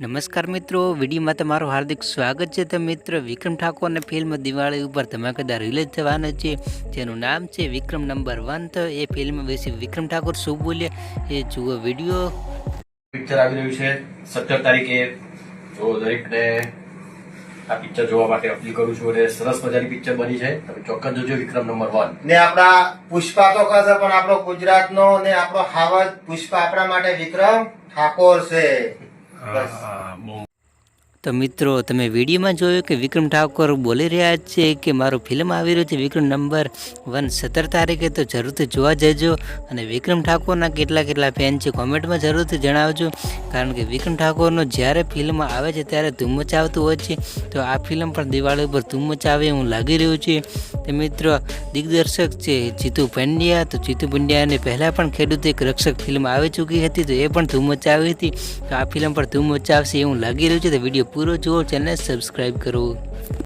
નમસ્કાર મિત્રો વિડીયોમાં તમારું હાર્દિક સ્વાગત છે. તો મિત્ર વિક્રમ ઠાકોરની ફિલ્મ દિવાળી ઉપર ધમાકેદાર રિલીઝ થવાના છે. જેનું નામ છે વિક્રમ નંબર વન તો એ ફિલ્મ વિશે વિક્રમ ઠાકોર શું બોલ્યા એ જુઓ વીડિયો પિક્ચર આવી રહ્યું છે. સત્તર તારીખે. જો દરેકને આ પિક્ચર જોવા માટે અપીલ કરું છું અને સરસ મજાની પિક્ચર બની છે. તમે ચોક્કસ જોજો વિક્રમ નંબર વન ને આપણા પુષ્પા તો કહે પણ આપણો ગુજરાતનો ને આપણો હાવજ પુષ્પા આપણા માટે વિક્રમ ઠાકોર છે. a, a ah, ah, તો મિત્રો, તમે વિડીયોમાં જોયું કે વિક્રમ ઠાકોર બોલી રહ્યા છે કે મારું ફિલ્મ આવી રહ્યું છે, વિક્રમ નંબર વન, સત્તર તારીખે તો જરૂરથી જોવા જજો અને વિક્રમ ઠાકોરના કેટલા કેટલા ફેન છે કોમેન્ટમાં જરૂરથી જણાવજો. કારણ કે વિક્રમ ઠાકોરનો જ્યારે ફિલ્મ આવે છે ત્યારે ધૂમ મચાવતું હોય છે. તો આ ફિલ્મ પણ દિવાળી ઉપર ધૂમ મચાવે એવું લાગી રહ્યું છે. તો મિત્રો, દિગ્દર્શક છે જીતુ પંડ્યા. તો જીતુ પંડ્યાને પહેલાં પણ ખેડૂત એક રક્ષક ફિલ્મ આવી ચૂકી હતી, તો એ પણ ધૂમ મચાવી હતી. તો આ ફિલ્મ પણ ધૂમ મચાવશે એવું લાગી રહ્યું છે. તો વીડિયો પૂરો જુઓ ચેનલ સબસ્ક્રાઈબ કરો.